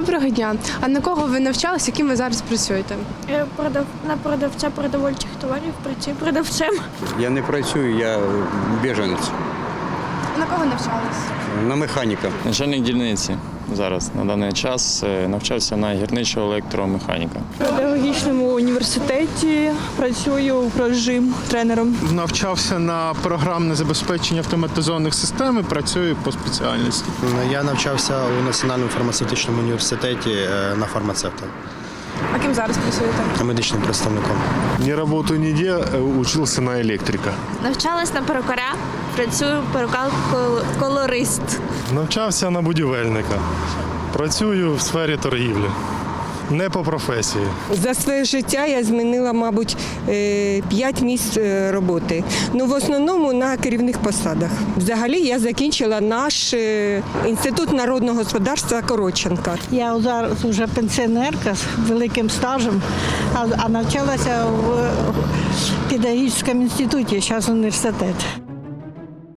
Доброго дня. А на кого ви навчалися, яким ви зараз працюєте? Я продав на продавця продовольчих товарів працюю продавцем. Я не працюю, я біженець На кого навчалися? на механіка. Начальник дільниці зараз на даний час е, навчався на гірничого електромеханіка. В педагогічному університеті працюю прожим тренером. навчався на програмне забезпечення автоматизованих систем і працюю по спеціальності. Я навчався у Національному фармацевтичному університеті е, на фармацевта, А ким зараз працюєте? медичним представником. Не работаю нигде, э, учился на электрика. Навчалась на перукаря, працюю перукар-колорист. Навчався на будівельника. Працюю в сфері торгівлі. Не по професії. За своє життя я змінила, мабуть, е, п'ять місць е, роботи. Ну, в основному на керівних посадах. Взагалі я закінчила наш е, інститут народного господарства Короченка. Я зараз вже пенсіонерка з великим стажем, а, а навчалася в педагогічному інституті, зараз університет.